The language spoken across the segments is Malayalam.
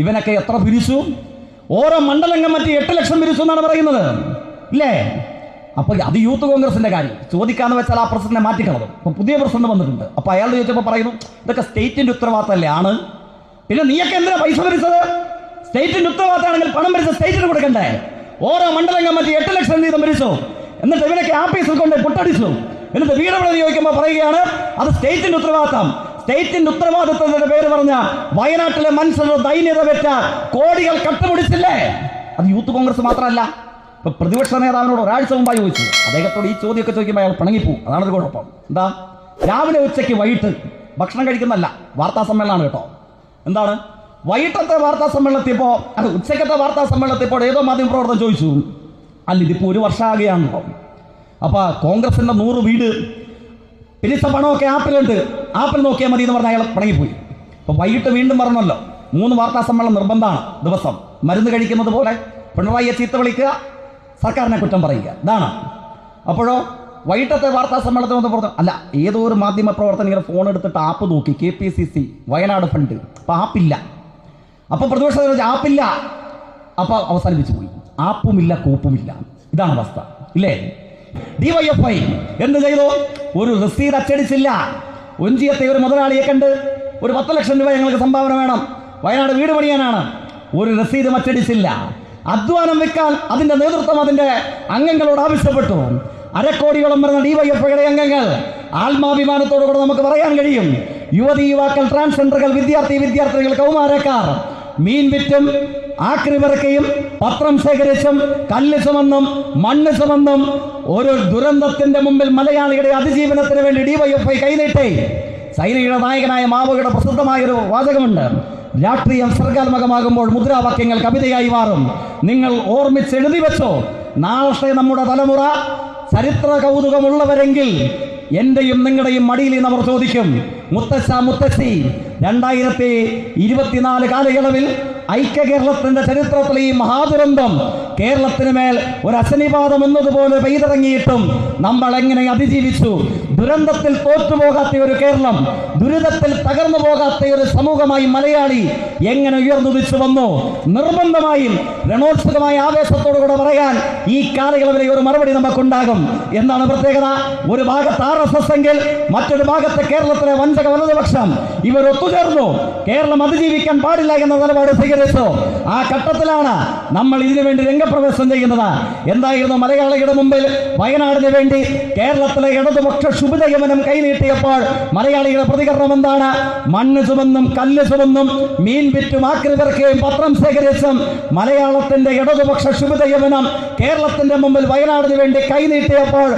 ഇവനൊക്കെ എത്ര പിരിച്ചു? ഓരോ മണ്ഡലം കമ്മിറ്റി എട്ട് ലക്ഷം പിരിച്ചു എന്നാണ് പറയുന്നത്. ഇല്ലേ? അപ്പോൾ അത് യൂത്ത് കോൺഗ്രസിന്റെ കാര്യം. ചോദിക്കാന്ന് വെച്ചാൽ ആ പ്രസിഡന്റിനെ മാറ്റിക്കളതും അപ്പൊ പുതിയ പ്രസിഡന്റ് വന്നിട്ടുണ്ട്. അപ്പോൾ അയാൾ ചോദിച്ചപ്പോൾ പറയുന്നു ഇതൊക്കെ സ്റ്റേറ്റിന്റെ ഉത്തരവാദിത്തമല്ലേ ആണ് പിന്നെ നീയൊക്കെ എന്തിനാ പൈസ ഭരിച്ചത് സ്റ്റേറ്റിന്റെ ഉത്തരവാദിത്തമാണെങ്കിൽ പണം ഭരിച്ച സ്റ്റേറ്റിന് കൊടുക്കണ്ടേ? ഓരോ മണ്ഡലം കമ്മിറ്റി എട്ട് ലക്ഷം വീതം ഭരിച്ചു എന്നിട്ട് ഇവരൊക്കെ ആഫീസിൽ കൊണ്ട് പൊട്ടടിച്ചു. എന്നിട്ട് വീടവിടെ ചോദിക്കുമ്പോൾ പറയുകയാണ് അത് സ്റ്റേറ്റിന്റെ ഉത്തരവാദിത്തം. സ്റ്റേറ്റിന്റെ ഉത്തരവാദിത്തത്തിന്റെ പേര് പറഞ്ഞ വയനാട്ടിലെ മനുഷ്യരുടെ ദൈന്യത വെച്ച കോടികൾ കട്ടുപിടിച്ചില്ലേ? അത് യൂത്ത് കോൺഗ്രസ് മാത്രമല്ല. ഇപ്പൊ പ്രതിപക്ഷ നേതാവിനോട് ഒരാഴ്ച മുമ്പായി ചോദിച്ചു. അദ്ദേഹത്തോട് ഈ ചോദ്യമൊക്കെ ചോദിക്കുമ്പോൾ അയാൾ പിണങ്ങിപ്പോ അതാണ് ഒരു കുഴപ്പം. എന്താ? രാവിലെ ഉച്ചയ്ക്ക് വൈകിട്ട് ഭക്ഷണം കഴിക്കുന്നല്ല വാർത്താ സമ്മേളനമാണ് കേട്ടോ. എന്താണ്? വൈകിട്ടത്തെ വാർത്താ സമ്മേളനത്തിയപ്പോൾ അത് ഉച്ചക്കത്തെ വാർത്താ സമ്മേളനത്തിയപ്പോൾ ഏതോ മാധ്യമ പ്രവർത്തനം ചോദിച്ചു. അല്ല ഇതിപ്പോ ഒരു വർഷമാകുകയാണല്ലോ. അപ്പോൾ കോൺഗ്രസിന്റെ നൂറ് വീട് പിരിച്ച പണമൊക്കെ ആപ്പിലുണ്ട് ആപ്പിൽ നോക്കിയാൽ മതി എന്ന് പറഞ്ഞ അയാൾ പിണങ്ങിപ്പോയി. അപ്പോൾ വൈകിട്ട് വീണ്ടും പറഞ്ഞല്ലോ മൂന്ന് വാർത്താ സമ്മേളനം നിർബന്ധമാണ് ദിവസം. മരുന്ന് കഴിക്കുന്നത് പോലെ പിണറായിയെ ചീത്ത വിളിക്കുക സർക്കാരിനെ കുറ്റം പറയുക. ഇതാണ്. അപ്പോഴോ വൈകിട്ടത്തെ വാർത്താ സമ്മേളനത്തിൽ വന്ന് പറഞ്ഞു അല്ല ഏതോ ഒരു മാധ്യമ പ്രവർത്തനം ഇങ്ങനെ ഫോൺ എടുത്തിട്ട് ആപ്പ് നോക്കി K P C C Wayanad fund അപ്പം ആപ്പില്ല അപ്പോൾ പ്രതിപക്ഷ ആപ്പില്ല അപ്പോൾ അവസാനിപ്പിച്ചു പോയി. ആപ്പുമില്ല കൂപ്പുമില്ല ഇതാണ് അവസ്ഥ. ഇല്ലേ? ഡിവൈഎഫ്ഐ എന്ത് ചെയ്തു? ഒരു റസീത് അച്ചടിച്ചില്ല. ഒഞ്ചിയത്തെ ഒരു മുതലാളിയെ കണ്ട് ഒരു പത്ത് ലക്ഷം രൂപ ഞങ്ങൾക്ക് സംഭാവന വേണം. വയനാട് വീട് പണിയാനാണ്. ഒരു രസീതും അച്ചടിച്ചില്ല. അധ്വാനം വെക്കാൻ അതിന്റെ നേതൃത്വം അതിന്റെ അംഗങ്ങളോട് ആവശ്യപ്പെട്ടു. അരക്കോടിയോളം വരുന്ന ഡിവൈഎഫ്ഐയുടെ അംഗങ്ങൾ ആത്മാഭിമാനത്തോടു കൂടെ നമുക്ക് പറയാൻ കഴിയും. യുവതി യുവാക്കൾ ട്രാൻസ്ജെൻഡറുകൾ വിദ്യാർത്ഥി വിദ്യാർത്ഥികൾ കൗമാരക്കാർ മീൻ വിറ്റും ആക്രി പറക്കയും പത്രം ശേഖരിച്ചും കല്ല് ചുമന്നും മണ്ണ് ചുമന്നും ഒരു ദുരന്തത്തിന്റെ മുമ്പിൽ മലയാളിയുടെ അതിജീവനത്തിന് വേണ്ടി ഡിവൈഎഫ്ഐ കൈനീട്ടെ. സൈനികയുടെ നായകനായ മാവോയുടെ പ്രസിദ്ധമായൊരു വാചകമുണ്ട്. രാഷ്ട്രീയം സർഗാത്മകമാകുമ്പോൾ മുദ്രാവാക്യങ്ങൾ കവിതയായി മാറും. നിങ്ങൾ ഓർമ്മിച്ചെഴുതി വെച്ചോ നാളെ നമ്മുടെ തലമുറ ചരിത്ര കൗതുകമുള്ളവരെങ്കിൽ എന്റെയും നിങ്ങളുടെയും മടിയിൽ അവർ ചോദിക്കും മുത്തശ്ശ മുത്തശ്ശി രണ്ടായിരത്തി ഇരുപത്തിനാല് കാലയളവിൽ ഐക്യ കേരളത്തിന്റെ ചരിത്രത്തിലെ ഈ മഹാദുരന്തം കേരളത്തിന് മേൽ ഒരു അശനിപാതം എന്നതുപോലെ പെയ്തിറങ്ങിയിട്ടും നമ്മൾ എങ്ങനെ അതിജീവിച്ചു? ദുരന്തത്തിൽ തോറ്റുപോകാത്ത ഒരു കേരളം ദുരിതത്തിൽ തകർന്നു പോകാത്ത ഒരു സമൂഹമായി മലയാളി എങ്ങനെ ഉയർന്നുദിച്ചു വന്നു? നിർബന്ധമായും രണോത്സുകമായ ആവേശത്തോടുകൂടെ പറയാൻ ഈ കാലയളവിലെ ഒരു മറുപടി നമുക്കുണ്ടാകും. എന്നാണ് പ്രത്യേകത? ഒരു ഭാഗത്ത് ആർ എസ് എസ് എങ്കിൽ മറ്റൊരു ഭാഗത്ത് കേരളത്തിലെ വഞ്ചക വലതുപക്ഷം ഇവർ ഒത്തുചേർന്നു കേരളം അതിജീവിക്കാൻ പാടില്ല എന്ന നിലപാട് സ്വീകരിച്ചു. ആ ഘട്ടത്തിലാണ് നമ്മൾ ഇതിനു വേണ്ടി രംഗപ്രവേശം ചെയ്യുന്നത്. എന്തായിരുന്നു മലയാളികളുടെ മുമ്പിൽ വയനാടിന് വേണ്ടി കേരളത്തിലെ ഇടതുപക്ഷ ശുഭതയമനം കൈനീട്ടിയപ്പോൾ മലയാളികളുടെ പ്രതികരണം എന്താണ്? മണ്ണ് ചുമന്നും കല്ല് ചുമന്നും മീൻ വിറ്റും ആക്രി പത്രം ശേഖരിച്ചും മലയാളത്തിന്റെ ഇടതുപക്ഷ ശുഭതയമനം കേരളത്തിന്റെ മുമ്പിൽ വയനാടിന് വേണ്ടി കൈനീട്ടിയപ്പോൾ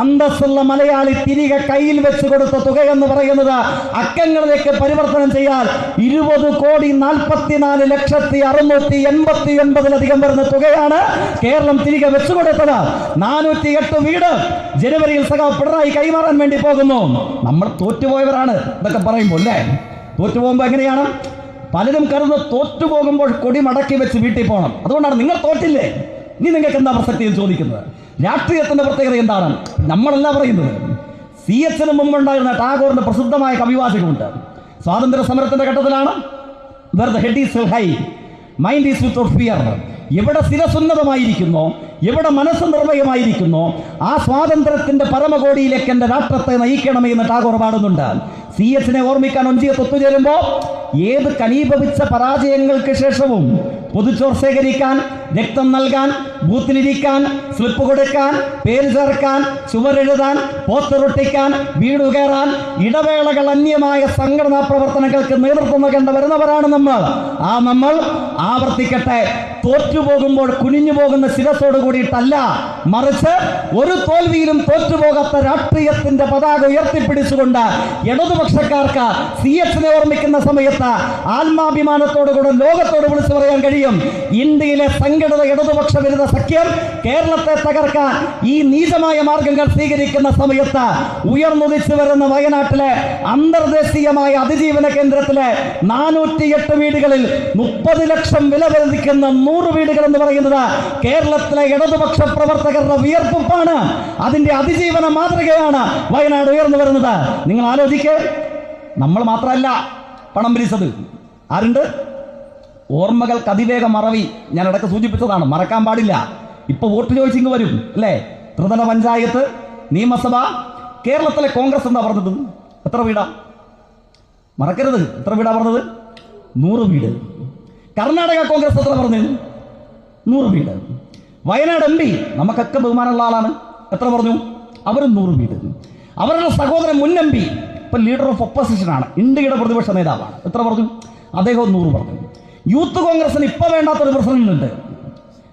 അന്തസ്സുള്ള മലയാളി തിരികെ കയ്യിൽ വെച്ച് കൊടുത്ത തുക എന്ന് പറയുന്നത് അക്കങ്ങളിലേക്ക് പരിവർത്തനം ചെയ്യാൻ ഇരുപത് കോടി നാൽപ്പത്തിനാല് ലക്ഷത്തി അറുന്നൂറ്റി എൺപത്തി ഒൻപതിലധികം വരുന്ന തുകയാണ് കേരളം തിരികെ വെച്ചു കൊടുത്തത് നാനൂറ്റി എട്ട് വീട് ജനുവരിയിൽ സഹ പിണറായി കൈമാറാൻ വേണ്ടി പോകുന്നു. നമ്മൾ തോറ്റുപോയവരാണ് ഇതൊക്കെ പറയുമ്പോൾ അല്ലേ? തോറ്റുപോകുമ്പോൾ എങ്ങനെയാണ്? പലരും കരുത് തോറ്റുപോകുമ്പോൾ കൊടി മടക്കി വെച്ച് വീട്ടിൽ പോകണം. അതുകൊണ്ടാണ് നിങ്ങൾ തോറ്റില്ലേ? ഇനി നിങ്ങൾക്ക് എന്താ പ്രസക്തി എന്ന് ചോദിക്കുന്നത്? രാഷ്ട്രീയത്തിന്റെ പ്രത്യേകത എന്താണ്? നമ്മളല്ല പറയുന്നത്. സി എച്ചിന് മുമ്പുണ്ടായിരുന്ന ടാഗോറിന്റെ പ്രസിദ്ധമായ കവിവാചകമുണ്ട്. സ്വാതന്ത്ര്യ സമരത്തിന്റെ ഘട്ടത്തിലാണ് head is high mind is with fear എവിടെ സ്ഥിരസുന്നതമായിരിക്കുന്നോ എവിടെ മനസ്സ് നിർഭയമായിരിക്കുന്നോ ആ സ്വാതന്ത്ര്യത്തിന്റെ പരമകോടിയിലേക്ക് എന്റെ രാഷ്ട്രത്തെ നയിക്കണമേ എന്ന് ടാഗോർ പാടുന്നുണ്ട്. സി എസിനെ ഓർമ്മിക്കാൻ ഒഞ്ചിയത്ത് ഒത്തുചേരുമ്പോൾ ഏത് കനീഭവിച്ച പരാജയങ്ങൾക്ക് ശേഷവും പൊതുച്ചോർ ശേഖരിക്കാൻ രക്തം നൽകാൻ ബൂത്തിലിരിക്കാൻ സ്ലിപ്പ് കൊടുക്കാൻ പേര് ചേർക്കാൻ ചുവരെഴുതാൻ പോത്തുരൊട്ടിക്കാൻ വീട് കയറാൻ ഇടവേളകൾ അന്യമായ സംഘടനാ പ്രവർത്തനങ്ങൾക്ക് നേതൃത്വം നൽകേണ്ട വരുന്നവരാണ് നമ്മൾ. ആ നമ്മൾ ആവർത്തിക്കട്ടെ തോറ്റുപോകുമ്പോൾ കുനിഞ്ഞു പോകുന്ന ശിരസോട് കൂടിയിട്ടല്ല മറിച്ച് ഒരു തോൽവിയിലും തോറ്റുപോകാത്ത രാഷ്ട്രീയത്തിന്റെ പതാക ഉയർത്തിപ്പിടിച്ചുകൊണ്ട് ഇടതുപക്ഷക്കാർക്ക് സി എച്ചിനെ ഓർമ്മിക്കുന്ന സമയത്ത് ആത്മാഭിമാനത്തോടുകൂടെ ലോകത്തോട് വിളിച്ചു പറയാൻ കഴിയും. ഇന്ത്യയിലെ സംഘടിത ഇടതുപക്ഷ വിരുദ്ധ സഖ്യം കേരളത്തെ തകർക്കാൻ ഈ നീചമായ മാർഗങ്ങൾ സ്വീകരിക്കുന്ന സമയത്ത് ഉയർന്നുദിച്ചു വരുന്ന വയനാട്ടിലെ അന്തർദേശീയമായ അതിജീവന കേന്ദ്രത്തിലെ നാനൂറ്റിയെട്ട് വീടുകളിൽ മുപ്പത് ലക്ഷം വില വർദ്ധിക്കുന്ന നൂറ് വീടുകൾ എന്ന് പറയുന്നത് കേരളത്തിലെ ഇടതുപക്ഷ പ്രവർത്തകരുടെ വിയർപ്പാണ് അതിന്റെ അതിജീവന മാതൃകയാണ് വയനാട് ഉയർന്നു വരുന്നത്. നിങ്ങൾ ആലോചിക്കേ. നമ്മൾ മാത്രമല്ല പണം പിരിച്ചത് ആരുണ്ട്? ഓർമ്മകൾക്ക് അതിവേഗം മറവി. ഞാൻ ഇടയ്ക്ക് സൂചിപ്പിച്ചതാണ് മറക്കാൻ പാടില്ല. ഇപ്പൊ വോട്ട് ചോദിച്ചിങ്ങ് വരും അല്ലേ? ത്രിതല പഞ്ചായത്ത് നിയമസഭ കേരളത്തിലെ കോൺഗ്രസ് എന്താ പറഞ്ഞത്? എത്ര വീടാ? മറക്കരുത്. എത്ര വീടാ പറഞ്ഞത്? നൂറ് വീട്. കർണാടക കോൺഗ്രസ് എത്ര പറഞ്ഞു? നൂറ് വീട് വയനാട് എം പി നമുക്കൊക്കെ ബഹുമാനമുള്ള ആളാണ്. എത്ര പറഞ്ഞു? അവരും നൂറ് വീട് അവരുടെ സഹോദരൻ മുൻ എം പി ഇപ്പൊ ലീഡർ ഓഫ് ഒപ്പോസിഷനാണ് ഇന്ത്യയുടെ പ്രതിപക്ഷ നേതാവാണ്. എത്ര പറഞ്ഞു? അദ്ദേഹം നൂറ് പറഞ്ഞു. യൂത്ത് കോൺഗ്രസിന് ഇപ്പൊ വേണ്ടാത്തൊരു പ്രസിഡന്റ് ഉണ്ട്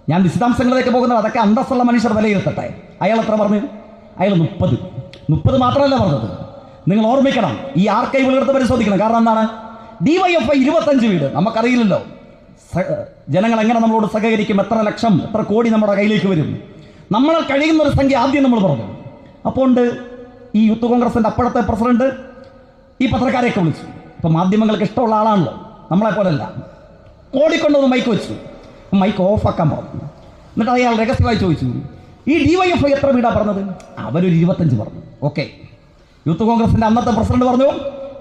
ഞാൻ വിശദാംശങ്ങളിലേക്ക് പോകുന്നത് അതൊക്കെ അന്തസ്സുള്ള മനുഷ്യർ വിലയിരുത്തട്ടെ. അയാൾ എത്ര പറഞ്ഞു? അയാൾ മുപ്പത്. മുപ്പത് മാത്രമല്ല പറഞ്ഞത്. നിങ്ങൾ ഓർമ്മിക്കണം ഈ ആർക്കൈവുകൾ എടുത്ത് പരിശോധിക്കണം. കാരണം എന്താണ്? ഡി വൈ എഫ് ഐ ഇരുപത്തഞ്ച് വീട്. നമുക്കറിയില്ലല്ലോ. ജനങ്ങൾ എങ്ങനെ നമ്മളോട് സഹകരിക്കും? എത്ര ലക്ഷം എത്ര കോടി നമ്മുടെ കയ്യിലേക്ക് വരും? നമ്മൾ കഴിയുന്ന ഒരു സംഖ്യ ആദ്യം നമ്മൾ പറഞ്ഞു. അപ്പോൾ ഉണ്ട് ഈ യൂത്ത് കോൺഗ്രസിന്റെ അപ്പോഴത്തെ പ്രസിഡന്റ് ഈ പത്രക്കാരെയൊക്കെ വിളിച്ചു. ഇപ്പം മാധ്യമങ്ങൾക്ക് ഇഷ്ടമുള്ള ആളാണല്ലോ. നമ്മളെ പോലല്ല. ഓടിക്കൊണ്ടൊന്ന് മൈക്ക് വെച്ചു. മൈക്ക് ഓഫാക്കാൻ പറഞ്ഞു. എന്നിട്ട് അയാൾ രഹസ്യമായി ചോദിച്ചു ഈ ഡിവൈഎഫ്ഐ എത്ര വീടാ പറഞ്ഞത്? അവരൊരു ഇരുപത്തഞ്ച് പറഞ്ഞു. ഓക്കെ. യൂത്ത് കോൺഗ്രസിന്റെ അന്നത്തെ പ്രസിഡന്റ് പറഞ്ഞു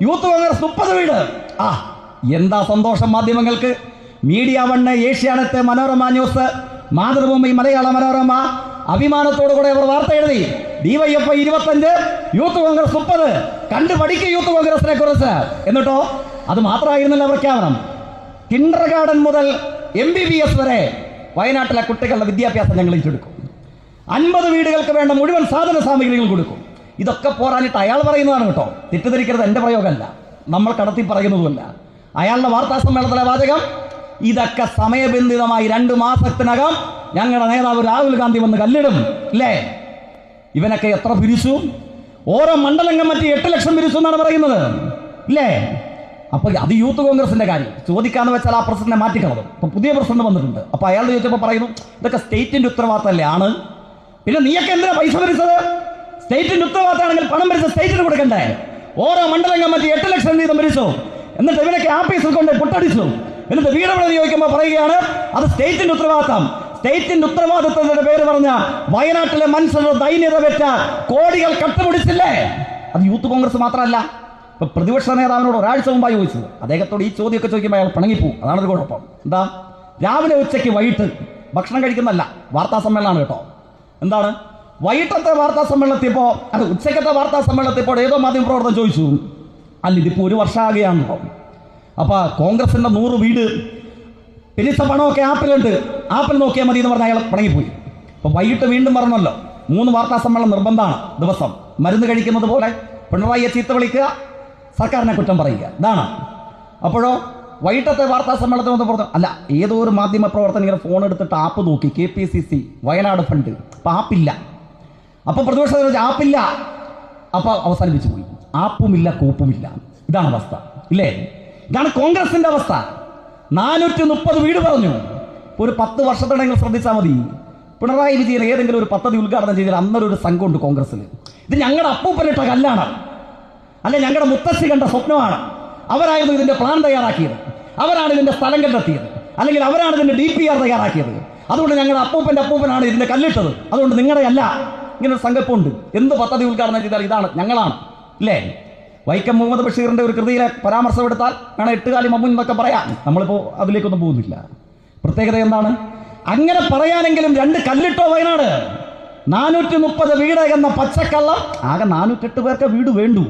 യൂത്ത് കോൺഗ്രസ് മുപ്പത് വീട്. ആ എന്താ സന്തോഷം മാധ്യമങ്ങൾക്ക്? Media one Asianet Manorama news. Mathrubhumi Malayala Manorama. അഭിമാനത്തോടു കൂടെ അവർ വാർത്ത എഴുതി. ഡിവൈഎഫ് ഇരുപത്തഞ്ച് യൂത്ത് കോൺഗ്രസ് മുപ്പത്. കണ്ടു പഠിക്കും യൂത്ത് കോൺഗ്രസിനെ കുറിച്ച്. എന്നിട്ടോ അത് മാത്രമായിരുന്നില്ല പ്രഖ്യാപനം കിൻഡർ ഗാർഡൻ മുതൽ എം ബി ബി എസ് വരെ വയനാട്ടിലെ കുട്ടികളുടെ വിദ്യാഭ്യാസം ഞങ്ങൾ ഏറ്റെടുക്കും. അൻപത് വീടുകൾക്ക് വേണ്ട മുഴുവൻ സാധന സാമഗ്രികൾ കൊടുക്കും. ഇതൊക്കെ പോരാനിട്ട് അയാൾ പറയുന്നതാണ് കേട്ടോ. തെറ്റിദ്ധരിക്കരുത് എന്റെ പ്രയോഗമല്ല. നമ്മൾ കടത്തി പറയുന്നതുമല്ല. അയാളുടെ വാർത്താ സമ്മേളനത്തിലെ വാചകം ഇതൊക്കെ സമയബന്ധിതമായി രണ്ട് മാസത്തിനകം ഞങ്ങളുടെ നേതാവ് രാഹുൽ ഗാന്ധി വന്ന് കല്ലിടും അല്ലേ? ഇവനൊക്കെ എത്ര പിരിച്ചു? ഓരോ മണ്ഡലം കമ്മിറ്റി എട്ട് ലക്ഷം പിരിച്ചു എന്നാണ് പറയുന്നത് ഇല്ലേ? അപ്പൊ അത് യൂത്ത് കോൺഗ്രസിന്റെ കാര്യം. ചോദിക്കാന്ന് വെച്ചാൽ ആ പ്രസിഡന്റിനെ മാറ്റിക്കളതും അപ്പൊ പുതിയ പ്രസിഡന്റ് വന്നിട്ടുണ്ട്. അപ്പൊ അയാൾ ചോദിച്ചപ്പോൾ പറയുന്നു ഇതൊക്കെ സ്റ്റേറ്റിന്റെ ഉത്തരവാദിത്തമല്ലേ ആണ് പിന്നെ നീയൊക്കെ എന്തിനാ പൈസ ഭരിച്ചത് സ്റ്റേറ്റിന്റെ ഉത്തരവാദിത്തമാണെങ്കിൽ പണം ഭരിച്ച സ്റ്റേറ്റിന് കൊടുക്കണ്ടേ? ഓരോ മണ്ഡലം കമ്മിറ്റി എട്ട് ലക്ഷം വീതം ഭരിച്ചു എന്നിട്ട് ഇവരൊക്കെ ആഫീസിൽ കൊണ്ട് പൊട്ടടിച്ചു. എന്നിട്ട് വീടവിടെ നിയോഗിക്കുമ്പോൾ പറയുകയാണ് അത് സ്റ്റേറ്റിന്റെ ഉത്തരവാദിത്തം. സ്റ്റേറ്റിന്റെ ഉത്തരവാദിത്തത്തിന്റെ പേര് പറഞ്ഞ വയനാട്ടിലെ മനുഷ്യരുടെ ദൈന്യത വെച്ച കോടികൾ കട്ടുപിടിച്ചില്ലേ? അത് യൂത്ത് കോൺഗ്രസ് മാത്രമല്ല. ഇപ്പൊ പ്രതിപക്ഷ നേതാവിനോട് ഒരാഴ്ച മുമ്പായി ചോദിച്ചത്. അദ്ദേഹത്തോട് ഈ ചോദ്യമൊക്കെ ചോദിക്കുമ്പോൾ അയാൾ പിണങ്ങിപ്പോ അതാണ് ഒരു കുഴപ്പം. എന്താ? രാവിലെ ഉച്ചയ്ക്ക് വൈകിട്ട് ഭക്ഷണം കഴിക്കുന്നല്ല വാർത്താ സമ്മേളനമാണ് കേട്ടോ. എന്താണ്? വൈകിട്ടത്തെ വാർത്താ സമ്മേളനത്തിയപ്പോൾ അത് ഉച്ചക്കത്തെ വാർത്താ സമ്മേളനത്തിയപ്പോൾ ഏതോ മാധ്യമ പ്രവർത്തനം ചോദിച്ചു. അല്ല ഇതിപ്പോൾ ഒരു വർഷമാകുകയാണല്ലോ. അപ്പോൾ കോൺഗ്രസിന്റെ നൂറ് വീട് പിരിച്ച പണമൊക്കെ ആപ്പിലുണ്ട് ആപ്പിൽ നോക്കിയാൽ മതി എന്ന് പറഞ്ഞാൽ അയാൾ പണങ്ങിപ്പോയി. അപ്പോൾ വൈകിട്ട് വീണ്ടും പറഞ്ഞല്ലോ മൂന്ന് വാർത്താ സമ്മേളനം നിർബന്ധമാണ് ദിവസം. മരുന്ന് കഴിക്കുന്നത് പോലെ പിണറായിയെ ചീത്ത വിളിക്കുക സർക്കാരിനെ കുറ്റം പറയുക. ഇതാണ്. അപ്പോഴോ വൈകിട്ടത്തെ വാർത്താ സമ്മേളനത്തിൽ വന്ന് പറഞ്ഞു അല്ല ഏതോ ഒരു മാധ്യമ പ്രവർത്തനം ഇങ്ങനെ ഫോൺ എടുത്തിട്ട് ആപ്പ് നോക്കി K P C C Wayanad fund. അപ്പം ആപ്പില്ല. അപ്പോൾ പ്രതിപക്ഷ ആപ്പില്ല. അപ്പോൾ അവസാനിപ്പിച്ചു പോയി. ആപ്പുമില്ല കൂപ്പുമില്ല. ഇതാണ് അവസ്ഥ. ഇല്ലേ? ഇതാണ് കോൺഗ്രസിന്റെ അവസ്ഥ. നാനൂറ്റി മുപ്പത് വീട് പറഞ്ഞു. ഒരു പത്ത് വർഷത്തിനെ ശ്രദ്ധിച്ചാൽ മതി. പിണറായി വിജയൻ ഏതെങ്കിലും ഒരു പദ്ധതി ഉദ്ഘാടനം ചെയ്താൽ അന്നൊരു ഒരു സംഘമുണ്ട് കോൺഗ്രസിൽ ഇത് ഞങ്ങളുടെ അപ്പൂപ്പനിട്ട കല്ലാണ് അല്ലെ ഞങ്ങളുടെ മുത്തശ്ശി കണ്ട സ്വപ്നമാണ്. അവരായിരുന്നു ഇതിന്റെ പ്ലാൻ തയ്യാറാക്കിയത്. അവരാണ് ഇതിന്റെ സ്ഥലം കണ്ടെത്തിയത്. അല്ലെങ്കിൽ അവരാണ് ഇതിന്റെ ഡി പി ആർ തയ്യാറാക്കിയത്. അതുകൊണ്ട് ഞങ്ങളുടെ അപ്പൂപ്പന്റെ അപ്പൂപ്പനാണ് ഇതിന്റെ കല്ലിട്ടത്. അതുകൊണ്ട് നിങ്ങളുടെ അല്ല ഇങ്ങനെ ഒരു സങ്കല്പമുണ്ട്. എന്ത് പദ്ധതി ഉദ്ഘാടനം ചെയ്താൽ ഇതാണ് ഞങ്ങളാണ്. ഇല്ലേ? വൈക്കം മുഹമ്മദ് ബഷീറിന്റെ ഒരു കൃതിയിലെ പരാമർശം എടുത്താൽ വേണം എട്ടുകാലി മമ്മൂൻ എന്നൊക്കെ പറയാം നമ്മളിപ്പോൾ അതിലേക്കൊന്നും പോകുന്നില്ല. പ്രത്യേകത എന്താണ്? അങ്ങനെ പറയാനെങ്കിലും രണ്ട് കല്ലിട്ടോ വയനാട്. നാനൂറ്റി മുപ്പത് വീട് എന്ന പച്ചക്കള്ള ആകെ നാനൂറ്റെട്ട് പേർക്ക് വീട് വേണ്ടു.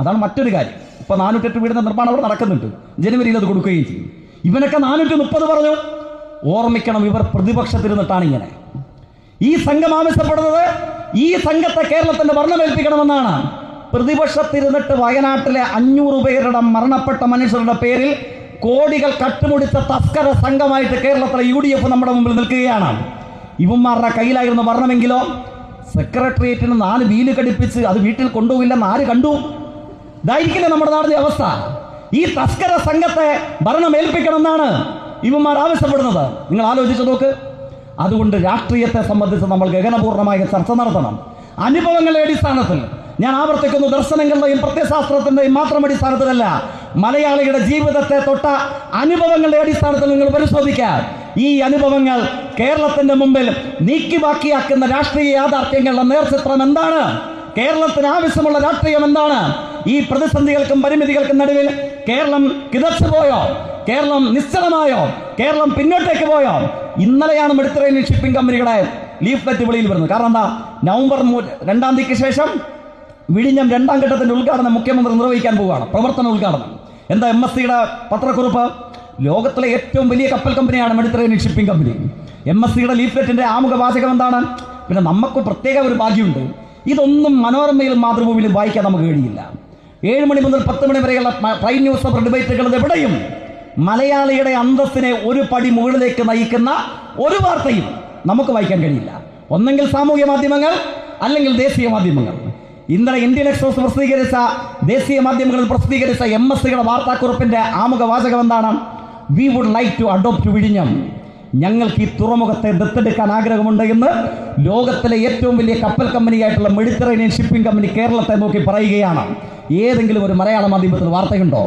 അതാണ് മറ്റൊരു കാര്യം. ഇപ്പൊ നാനൂറ്റെട്ട് വീടിന്റെ നിർമ്മാണം അവിടെ നടക്കുന്നുണ്ട്. ജനുവരിയിൽ അത് കൊടുക്കുകയും ചെയ്യും. ഇവനൊക്കെ നാനൂറ്റി മുപ്പത് പറഞ്ഞു. ഓർമ്മിക്കണം ഇവർ പ്രതിപക്ഷത്തിരുന്നിട്ടാണ് ഇങ്ങനെ. ഈ സംഘം ആവശ്യപ്പെടുന്നത് ഈ സംഘത്തെ കേരളത്തിന്റെ ഭരണമേൽപ്പിക്കണമെന്നാണ് പ്രതിപക്ഷത്തിരുന്നിട്ട് വയനാട്ടിലെ അഞ്ഞൂറ് പേരുടെ മരണപ്പെട്ട മനുഷ്യരുടെ പേരിൽ കോടികൾ കട്ടുമുടിച്ച തസ്കര സംഘമായിട്ട് കേരളത്തിലെ യു ഡി എഫ് നമ്മുടെ മുമ്പിൽ നിൽക്കുകയാണ്. ഇവന്മാരുടെ കയ്യിലായിരുന്നു മരണമെങ്കിലോ സെക്രട്ടേറിയറ്റിന് നാല് വീൽ കടിപ്പിച്ച് അത് വീട്ടിൽ കൊണ്ടുപോയില്ലെന്ന് ആര് കണ്ടു? ഇതായിരിക്കില്ലേ നമ്മുടെ നാടിന്റെ അവസ്ഥ. ഈ തസ്കര സംഘത്തെ ഭരണം ഏൽപ്പിക്കണമെന്നാണ് ഇവന്മാർ ആവശ്യപ്പെടുന്നത്. നിങ്ങൾ ആലോചിച്ച് നോക്ക്. അതുകൊണ്ട് രാഷ്ട്രീയത്തെ സംബന്ധിച്ച് നമ്മൾ ഗഗനപൂർണമായ ചർച്ച നടത്തണം. അനുഭവങ്ങളുടെ അടിസ്ഥാനത്തിൽ ഞാൻ ആവർത്തിക്കുന്നു ദർശനങ്ങളുടെയും പ്രത്യശാസ്ത്രത്തിന്റെയും മാത്രം അടിസ്ഥാനത്തിലല്ല. മലയാളികളുടെ ജീവിതത്തെ തൊട്ട അനുഭവങ്ങളുടെ അടിസ്ഥാനത്തിൽ നിങ്ങൾ പരിശോധിക്കുക ഈ അനുഭവങ്ങൾ കേരളത്തിന്റെ മുമ്പിൽ നീക്കി ബാക്കിയാക്കുന്ന രാഷ്ട്രീയ യാഥാർത്ഥ്യങ്ങളുടെ നേർചിത്രം എന്താണ്? കേരളത്തിന് ആവശ്യമുള്ള രാഷ്ട്രീയം എന്താണ്? ഈ പ്രതിസന്ധികൾക്കും പരിമിതികൾക്കും നടുവിൽ കേരളം കിതച്ചു പോയോ? കേരളം നിശ്ചലമായോ? കേരളം പിന്നോട്ടേക്ക് പോയോ? ഇന്നലെയാണ് മെഡിറ്ററേനിയൻ ഷിപ്പിംഗ് കമ്പനികളെ ലീഫ് ലെറ്റ് വെളിയിൽ വരുന്നത്. കാരണം എന്താ? നവംബർ രണ്ടാം തീയതിക്ക് ശേഷം വിഴിഞ്ഞം രണ്ടാം ഘട്ടത്തിന്റെ ഉദ്ഘാടനം മുഖ്യമന്ത്രി നിർവഹിക്കാൻ പോവുകയാണ്. പ്രവർത്തന ഉദ്ഘാടനം. എന്താ എം എസ് സിയുടെ പത്രക്കുറിപ്പ്? ലോകത്തിലെ ഏറ്റവും വലിയ കപ്പൽ കമ്പനിയാണ് Mediterranean shipping company M S സിയുടെ ലീഫ്ലെറ്റിന്റെ ആമുഖ വാചകം എന്താണ്? പിന്നെ നമുക്ക് പ്രത്യേക ഒരു ഭാഗ്യമുണ്ട്. ഇതൊന്നും മനോരമയിലും മാതൃഭൂമിയിലും വായിക്കാൻ നമുക്ക് കഴിയില്ല. ഏഴ് മണി മുതൽ പത്ത് മണി വരെയുള്ള പ്രൈം ന്യൂസ് പേപ്പർ ഡിബേറ്റുകൾ എവിടെയും മലയാളിയുടെ അന്തസ്സിനെ ഒരു പടി മുകളിലേക്ക് നയിക്കുന്ന ഒരു വാർത്തയും നമുക്ക് വായിക്കാൻ കഴിയില്ല. ഒന്നെങ്കിൽ സാമൂഹ്യ മാധ്യമങ്ങൾ അല്ലെങ്കിൽ ദേശീയ മാധ്യമങ്ങൾ. ഇന്നലെ ഇന്ത്യൻ എക്സ്പ്രസ് പ്രസിദ്ധീകരിച്ച ദേശീയ മാധ്യമങ്ങളിൽ പ്രസിദ്ധീകരിച്ച എം എസ് സിയുടെ വാർത്താക്കുറിപ്പിന്റെ ആമുഖ വാചകം എന്താണ്? We would like to adopt വിഴിഞ്ഞം. ഞങ്ങൾക്ക് ഈ തുറമുഖത്തെ ദത്തെടുക്കാൻ ആഗ്രഹമുണ്ട് എന്ന് ലോകത്തിലെ ഏറ്റവും വലിയ കപ്പൽ കമ്പനിയായിട്ടുള്ള മെഡിറ്ററേനിയൻ ഷിപ്പിംഗ് കമ്പനി കേരളത്തെ നോക്കി പറയുകയാണ്. ഏതെങ്കിലും ഒരു മലയാള മാധ്യമത്തിൽ വാർത്തയുണ്ടോ?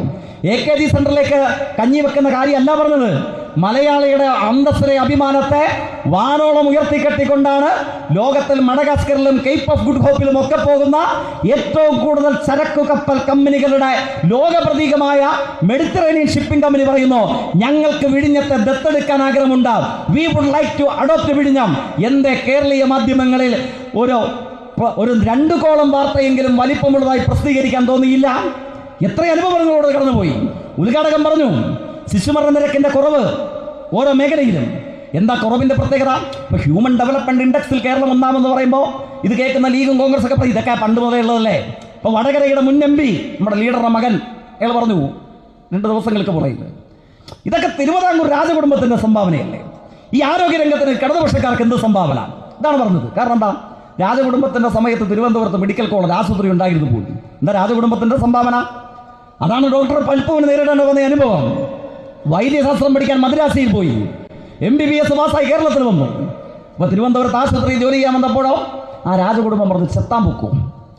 എ കെ ജി സെന്ററിലേക്ക് കഞ്ഞി വെക്കുന്ന കാര്യമല്ല പറഞ്ഞത്. മലയാളിയുടെ അന്തസ്സിലെ അഭിമാനത്തെ വാനോളം ഉയർത്തിക്കെട്ടിക്കൊണ്ടാണ് ലോകത്തിൽ മഡഗാസ്കറിലും കേപ്പ് ഓഫ് ഗുഡ് ഹോപ്പിലും ഒക്കെ പോകുന്ന ഏറ്റവും കൂടുതൽ ചരക്കു കപ്പൽ കമ്പനികളുടെ ലോക പ്രതീകമായ മെഡിറ്ററേനിയൻ ഷിപ്പിംഗ് കമ്പനി പറയുന്നു ഞങ്ങൾക്ക് വിഴിഞ്ഞത്തെ ദത്തെടുക്കാൻ ആഗ്രഹമുണ്ട്. We would like to adopt വിഴിഞ്ഞം. എന്റെ കേരളീയ മാധ്യമങ്ങളിൽ ഒരു ഒരു രണ്ടു കോളം വാർത്തയെങ്കിലും വലിപ്പമുള്ളതായി പ്രസിദ്ധീകരിക്കാൻ തോന്നിയില്ല. എത്ര അനുഭവങ്ങളോട് കടന്നുപോയി. ഉദ്ഘാടകം പറഞ്ഞു ശിശുമരണ നിരക്കിന്റെ കുറവ് ഓരോ മേഖലയിലും. എന്താ കുറവിന്റെ പ്രത്യേകത? ഇപ്പൊ ഹ്യൂമൻ ഡെവലപ്മെന്റ് ഇൻഡെക്സിൽ കേരളം ഒന്നാമെന്ന് പറയുമ്പോൾ ഇത് കേൾക്കുന്ന ലീഗും കോൺഗ്രസ് ഒക്കെ ഇതൊക്കെ പണ്ട് മുതലേ ഉള്ളതല്ലേ? ഇപ്പൊ വടകരയുടെ മുൻ എം പി നമ്മുടെ ലീഡറുടെ മകൻ അയാൾ പറഞ്ഞു രണ്ട് ദിവസങ്ങൾക്ക് പുറകിൽ. ഇതൊക്കെ തിരുവിതാംകൂർ രാജകുടുംബത്തിന്റെ സംഭാവനയല്ലേ? ഈ ആരോഗ്യ രംഗത്തിന് ഇടതുപക്ഷക്കാർക്ക് എന്ത് സംഭാവന? ഇതാണ് പറഞ്ഞത്. കാരണം എന്താ? രാജകുടുംബത്തിന്റെ സമയത്ത് തിരുവനന്തപുരത്ത് മെഡിക്കൽ കോളേജ് ആശുപത്രി ഉണ്ടായിരുന്നു പോലും. എന്താ രാജകുടുംബത്തിന്റെ സംഭാവന? അതാണ് ഡോക്ടർ പൽപ്പുവിന് നേരിടേണ്ടി വന്ന അനുഭവം. വൈദ്യശാസ്ത്രം പഠിക്കാൻ മദ്രാസിയിൽ പോയി. എം ബി ബി എസ് പാസ്സായി കേരളത്തിൽ വന്നു. അപ്പൊ തിരുവനന്തപുരത്ത് ആശുപത്രിയിൽ ജോലി ചെയ്യാൻ വന്നപ്പോഴോ ആ രാജകുടുംബം പറഞ്ഞു ചെത്താൻ പൊക്കും.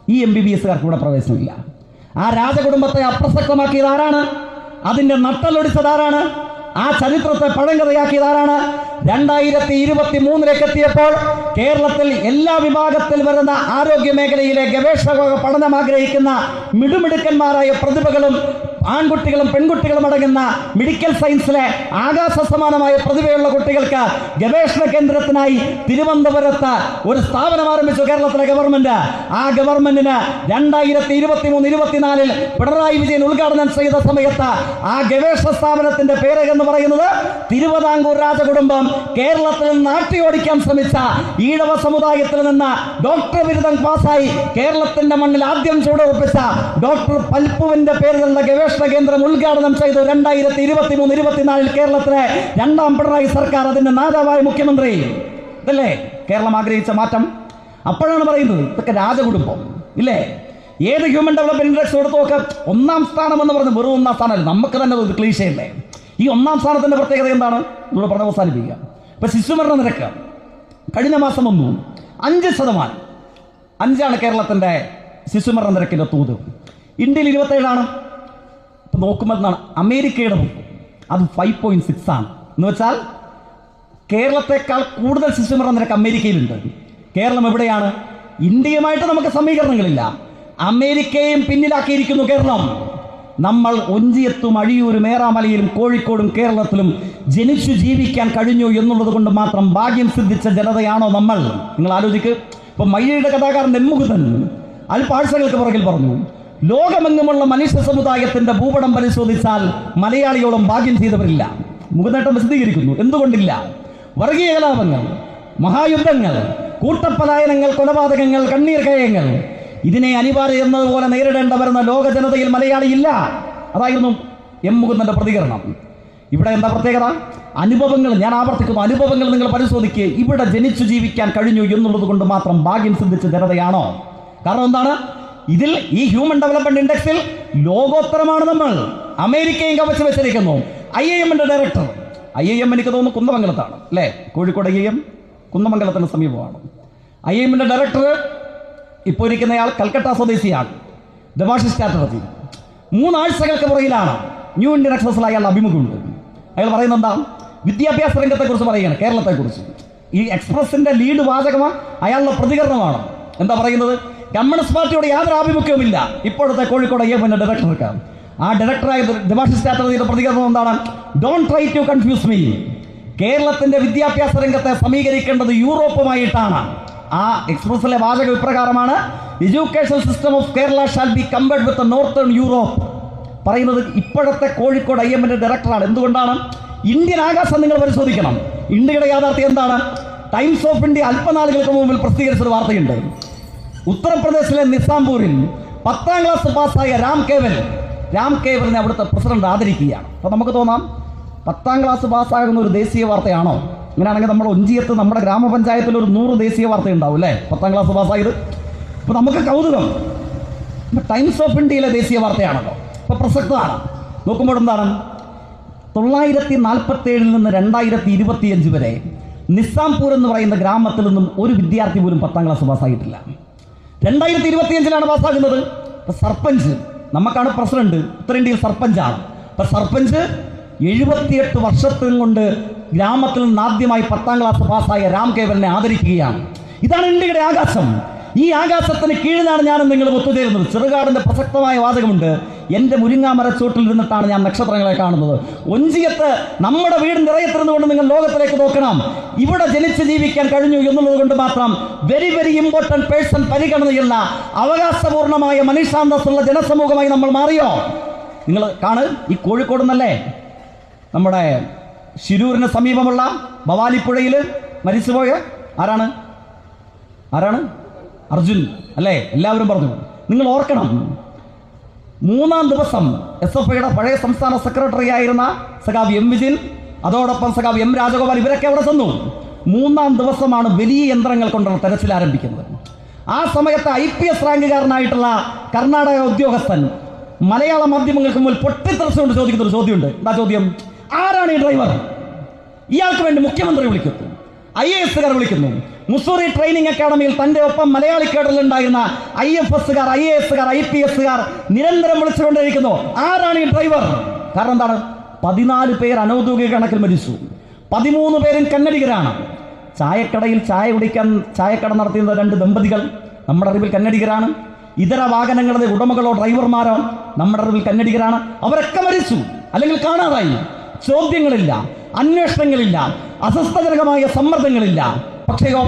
ഈ എം ബി ബി എസ്കാർക്ക് ഇവിടെ പ്രവേശനമില്ല. ആ രാജകുടുംബത്തെ അപ്രസക്തമാക്കിയത് ആരാണ്? അതിന്റെ നട്ടലൊടിച്ചത് ആരാണ്? ആ ചരിത്രത്തെ പഴങ്കഥയാക്കിയത് ആരാണ്? രണ്ടായിരത്തി ഇരുപത്തി മൂന്നിലേക്ക് എത്തിയപ്പോൾ കേരളത്തിൽ എല്ലാ വിഭാഗത്തിൽ വരുന്ന ആരോഗ്യ മേഖലയിലെ ഗവേഷക പഠനം ആഗ്രഹിക്കുന്ന മിടുമിടുക്കന്മാരായ പ്രതിഭകളും ആൺകുട്ടികളും പെൺകുട്ടികളും അടങ്ങുന്ന മെഡിക്കൽ സയൻസിലെ ആകാശ സമാനമായ പ്രതിഭയുള്ള കുട്ടികൾക്ക് ഗവേഷണ കേന്ദ്രത്തിനായി തിരുവനന്തപുരത്ത് ഒരു സ്ഥാപനം ആരംഭിച്ചു കേരളത്തിലെ ഗവൺമെന്റ് ആ ഗവൺമെന്റിന് രണ്ടായിരത്തി ഇരുപത്തി മൂന്ന് ഇരുപത്തിനാലിൽ പിണറായി വിജയൻ ഉദ്ഘാടനം ചെയ്ത സമയത്ത് ആ ഗവേഷണ സ്ഥാപനത്തിന്റെ പേര് എന്ന് പറയുന്നത് തിരുവിതാംകൂർ രാജകുടുംബം കേരളത്തിൽ നാട്ടിയോടിക്കാൻ ശ്രമിച്ച ഈഴവ സമുദായത്തിൽ നിന്ന് ഡോക്ടർ ബിരുദം പാസ്സായി കേരളത്തിന്റെ മണ്ണിൽ ആദ്യം ചൂടുറപ്പിച്ച ഡോക്ടർ പൽപ്പുവിന്റെ പേരിലുള്ള ഗവേഷണ കേന്ദ്രം ഉദ്ഘാടനം ചെയ്തു രണ്ടായിരത്തി ഇരുപത്തി മൂന്ന് ഇരുപത്തിനാലിൽ കേരളത്തിലെ രണ്ടാം പിണറായി സർക്കാർ അതിന്റെ നേതാവായ മുഖ്യമന്ത്രി. ഇതല്ലേ? കേരളം ആഗ്രഹിച്ച മാറ്റം. അപ്പോഴാണ് പറയുന്നത് ഇതൊക്കെ രാജകുടുംബം. ഇല്ലേ? ഏത് ഹ്യൂമൻ ഡെവലപ്മെന്റ് ഇൻഡെക്സ് എടുത്തു നോക്കാം. ഒന്നാം സ്ഥാനം എന്ന് പറഞ്ഞ് വെറും ഒന്നാം സ്ഥാനമല്ല. നമുക്ക് തന്നെ ഒരു ക്ലീശയല്ലേ? ഈ ഒന്നാം സ്ഥാനത്തിന്റെ പ്രത്യേകത എന്താണ്? ഇവിടെ പറഞ്ഞ് അവസാനിപ്പിക്കുക. ഇപ്പൊ ശിശുമരണ നിരക്ക് കഴിഞ്ഞ മാസം ഒന്നു അഞ്ച് ശതമാനം. അഞ്ചാണ് കേരളത്തിന്റെ ശിശുമരണ നിരക്കിന്റെ തോത്. ഇന്ത്യയിൽ ഇരുപത്തേഴാണ്. നോക്കുമ്പോൾ എന്താണ് അമേരിക്കയുടെ. അത് ഫൈവ് പോയിന്റ് സിക്സ് ആണ്. എന്ന് വെച്ചാൽ കേരളത്തെക്കാൾ കൂടുതൽ ശിശുമരണ നിരക്ക് അമേരിക്കയിലുണ്ട്. കേരളം എവിടെയാണ്? ഇന്ത്യയുമായിട്ട് നമുക്ക് സമീകരണങ്ങളില്ല. അമേരിക്കയും പിന്നിലാക്കിയിരിക്കുന്നു കേരളം. നമ്മൾ ഒഞ്ചിയത്തും അഴിയൂരും ഏറാമലയിലും കോഴിക്കോടും കേരളത്തിലും ജനിച്ചു ജീവിക്കാൻ കഴിഞ്ഞു എന്നുള്ളത് കൊണ്ട് മാത്രം ഭാഗ്യം സിദ്ധിച്ച ജനതയാണോ നമ്മൾ? നിങ്ങൾ ആലോചിക്ക്. ഇപ്പൊ മയ്യയുടെ കഥാകാരൻ നെമ്മുകുതൻ അൽപ്പാഴ്ചകൾക്ക് പുറകിൽ പറഞ്ഞു ലോകമെങ്ങുമുള്ള മനുഷ്യ സമുദായത്തിന്റെ ഭൂപടം പരിശോധിച്ചാൽ മലയാളിയോളം ഭാഗ്യം ചെയ്തവരില്ല. മുഖനേട്ടം വിശദീകരിക്കുന്നു എന്തുകൊണ്ടില്ല? വർഗീയ കലാപങ്ങൾ മഹായുദ്ധങ്ങൾ കൂട്ടപ്പലായനങ്ങൾ കൊലപാതകങ്ങൾ കണ്ണീർ കയങ്ങൾ. ഇതിനെ അനിവാര്യ എന്നതുപോലെ നേരിടേണ്ട വരുന്ന ലോക ജനതയിൽ മലയാളിയില്ല അതായിരുന്നു എം മുകുന്ദന്റെ പ്രതികരണം. ഇവിടെ എന്താ പ്രത്യേകത? അനുഭവങ്ങൾ. ഞാൻ ആവർത്തിക്കുന്നു. അനുഭവങ്ങൾ നിങ്ങൾ പരിശോധിക്കുക ഇവിടെ ജനിച്ചു ജീവിക്കാൻ കഴിഞ്ഞു എന്നുള്ളത് കൊണ്ട് മാത്രം ഭാഗ്യം സിദ്ധിച്ച ജനതയാണോ? കാരണം എന്താണ്? ഇതിൽ ഈ ഹ്യൂമൻ ഡെവലപ്മെന്റ് ഇൻഡെക്സിൽ ലോകോത്തരമാണ് നമ്മൾ. അമേരിക്കയും കവച്ച് വെച്ചിരിക്കുന്നു. ഐ ഐ എമ്മിന്റെ ഡയറക്ടർ ഐ ഐ എം എനിക്ക് തോന്നുന്നു കുന്നമംഗലത്താണ് അല്ലേ? കോഴിക്കോട് ഐ എം കുന്നമംഗലത്തിന് സമീപമാണ്. ഐ എമ്മിന്റെ ഡയറക്ടർ ഇപ്പോൾ ഇരിക്കുന്നയാൾ കൽക്കട്ട സ്വദേശിയാണ്. ദമാഷി ചാറ്റർജി മൂന്നാഴ്ചകൾക്ക് പുറകിലാണ് ന്യൂ ഇന്ത്യൻ എക്സ്പ്രസിൽ അയാളുടെ അഭിമുഖമുണ്ട്. അയാൾ പറയുന്നത് എന്താ? വിദ്യാഭ്യാസ രംഗത്തെക്കുറിച്ച് പറയുകയാണ് കേരളത്തെക്കുറിച്ച്. ഈ എക്സ്പ്രസിന്റെ ലീഡ് വാചകമാണ് അയാളുടെ പ്രതികരണമാണ്. എന്താ പറയുന്നത്? കമ്മ്യൂണിസ്റ്റ് പാർട്ടിയോട് യാതൊരു ആഭിമുഖ്യവുമില്ല. ഇപ്പോഴത്തെ കോഴിക്കോട് ഡയറക്ടർ ഡയറക്ടർക്ക് ആ ഡയറക്ടറായ ദേവാശിസ് ചാറ്റർജിയുടെ പ്രതികരണം എന്താണ്? Don't try to confuse me കേരളത്തിന്റെ വിദ്യാഭ്യാസ രംഗത്തെ സമീകരിക്കേണ്ടത് യൂറോപ്പുമായിട്ടാണ്. ആ എക്സ്പ്രസിലെ വാചക ഇപ്രകാരമാണ് education system of Kerala shall be compared with northern Europe പറയുന്നത് ഇപ്പോഴത്തെ കോഴിക്കോട് ഐ എമ്മിന്റെ ഡയറക്ടറാണ് എന്തുകൊണ്ടാണ്? ഇന്ത്യൻ ആകാശം നിങ്ങൾ പരിശോധിക്കണം. ഇന്ത്യയുടെ യാഥാർത്ഥ്യം എന്താണ്? ടൈംസ് ഓഫ് ഇന്ത്യ അല്പനാളുകൾക്ക് മുമ്പിൽ പ്രസിദ്ധീകരിച്ചൊരു വാർത്തയുണ്ട്. ഉത്തർപ്രദേശിലെ നിസാംപൂരിൽ പത്താം ക്ലാസ് പാസ്സായ രാം കേവൽ. രാം കേവലിനെ അവിടുത്തെ പ്രസിഡന്റ് ആദരിക്കുകയാണ്. അപ്പോൾ നമുക്ക് തോന്നാം പത്താം ക്ലാസ് പാസ്സാകുന്ന ഒരു ദേശീയ വാർത്തയാണോ? ഇങ്ങനെയാണെങ്കിൽ നമ്മുടെ ഒഞ്ചിയത്ത് നമ്മുടെ ഗ്രാമപഞ്ചായത്തിൽ ഒരു നൂറ് ദേശീയ വാർത്ത ഉണ്ടാവും അല്ലേ? പത്താം ക്ലാസ് പാസ്സായത്. അപ്പോൾ നമുക്ക് കൗതുകം. ടൈംസ് ഓഫ് ഇന്ത്യയിലെ ദേശീയ വാർത്തയാണല്ലോ. അപ്പോൾ പ്രസക്തമാണ്. നോക്കുമ്പോൾ എന്താണ്? തൊള്ളായിരത്തി നാൽപ്പത്തി ഏഴിൽ നിന്ന് രണ്ടായിരത്തി ഇരുപത്തിയഞ്ച് വരെ നിസാംപൂർ എന്ന് പറയുന്ന ഗ്രാമത്തിൽ നിന്നും ഒരു വിദ്യാർത്ഥി പോലും പത്താം ക്ലാസ് പാസ്സായിട്ടില്ല. രണ്ടായിരത്തി ഇരുപത്തിയഞ്ചിലാണ് പാസ്സാകുന്നത്. ഇപ്പൊ സർപ്പഞ്ച് നമുക്കാണ് പ്രസിഡന്റ്. ഉത്തരേന്ത്യയിൽ സർപ്പഞ്ചാണ് ഇപ്പം സർപ്പഞ്ച് എഴുപത്തിയെട്ട് വർഷത്തും കൊണ്ട് ഗ്രാമത്തിൽ നിന്ന് ആദ്യമായി പത്താം ക്ലാസ് പാസ്സായ രാം കേവലിനെ ആദരിക്കുകയാണ്. ഇതാണ് ഇന്ത്യയുടെ ആകാശം. ഈ ആകാശത്തിന് കീഴിലാണ് ഞാൻ നിങ്ങൾ ഒത്തുചേരുന്നത്. ചെറുകാടിന്റെ പ്രസക്തമായ വാചകമുണ്ട് എന്റെ മുരിങ്ങാമരച്ചൂട്ടിൽ ഇരുന്നിട്ടാണ് ഞാൻ നക്ഷത്രങ്ങളെ കാണുന്നത്. ഒഞ്ചിയത്ത് നമ്മുടെ വീടിന്റെ നിറയത്തിരുന്നുകൊണ്ട് നിങ്ങൾ ലോകത്തിലേക്ക് നോക്കണം. ഇവിടെ ജനിച്ച് ജീവിക്കാൻ കഴിഞ്ഞു എന്നുള്ളത് കൊണ്ട് മാത്രം വെരി വെരി ഇമ്പോർട്ടന്റ് പേഴ്സൺ പരിഗണനയുള്ള അവകാശപൂർണമായ മനുഷ്യാന്തസ്സുള്ള ജനസമൂഹമായി നമ്മൾ മാറിയോ? നിങ്ങൾ കാണ് ഈ കോഴിക്കോട് നിന്നല്ലേ നമ്മുടെ ശിരൂരിന് സമീപമുള്ള ഭവാലിപ്പുഴയിൽ മരിച്ചുപോയ ആരാണ്? ആരാണ്? അർജുൻ അല്ലേ? എല്ലാവരും പറഞ്ഞു. നിങ്ങൾ ഓർക്കണം. മൂന്നാം ദിവസം എസ് എഫ് ഐയുടെ പഴയ സംസ്ഥാന സെക്രട്ടറി ആയിരുന്ന സഖാവ് എം വിജിൻ അതോടൊപ്പം സഖാവ് എം രാജഗോപാൽ ഇവരൊക്കെ അവിടെ ചെന്നു. മൂന്നാം ദിവസമാണ് വലിയ യന്ത്രങ്ങൾ കൊണ്ടുള്ള തെരച്ചിൽ ആരംഭിക്കുന്നത്. ആ സമയത്ത് ഐ പി എസ് റാങ്കുകാരനായിട്ടുള്ള കർണാടക ഉദ്യോഗസ്ഥൻ മലയാള മാധ്യമങ്ങൾക്ക് മുമ്പിൽ പൊട്ടിത്തെറിച്ചുകൊണ്ട് ചോദിക്കുന്ന ഒരു ചോദ്യമുണ്ട്. എന്താ ചോദ്യം? ആരാണ് ഈ ഡ്രൈവർ? ഇയാൾക്ക് വേണ്ടി മുഖ്യമന്ത്രി വിളിക്കുന്നു. ഐ എ എസുകാർ വിളിക്കുന്നു. മുസൂറി ട്രെയിനിങ് അക്കാഡമിയിൽ തന്റെ ഒപ്പം മലയാളി കേഡറിലുണ്ടായിരുന്ന ഐ എഫ് എസുകാർ ഐ എ എസുകാർ ഐ പി എസുകാർ നിരന്തരം വിളിച്ചുകൊണ്ടിരിക്കുന്നു ആരാണ് ഈ ഡ്രൈവർ കാരണം എന്താണ്? പതിനാല് പേർ അനൗദ്യോഗിക കണക്കിൽ മരിച്ചു. പതിമൂന്ന് പേരും കന്നഡികരാണ്. ചായക്കടയിൽ ചായ കുടിക്കാൻ ചായക്കട നടത്തുന്ന രണ്ട് ദമ്പതികൾ നമ്മുടെ അറിവിൽ കന്നഡികരാണ്. ഇതര വാഹനങ്ങളുടെ ഉടമകളോ ഡ്രൈവർമാരോ നമ്മുടെ അറിവിൽ കന്നഡികരാണ്. അവരൊക്കെ മരിച്ചു. അല്ലെങ്കിൽ കാണാതായി. ചോദ്യങ്ങളില്ല അന്വേഷണങ്ങളില്ല അസ്വസ്ഥജനകമായ സമ്മർദ്ദങ്ങളില്ല. പക്ഷേയോ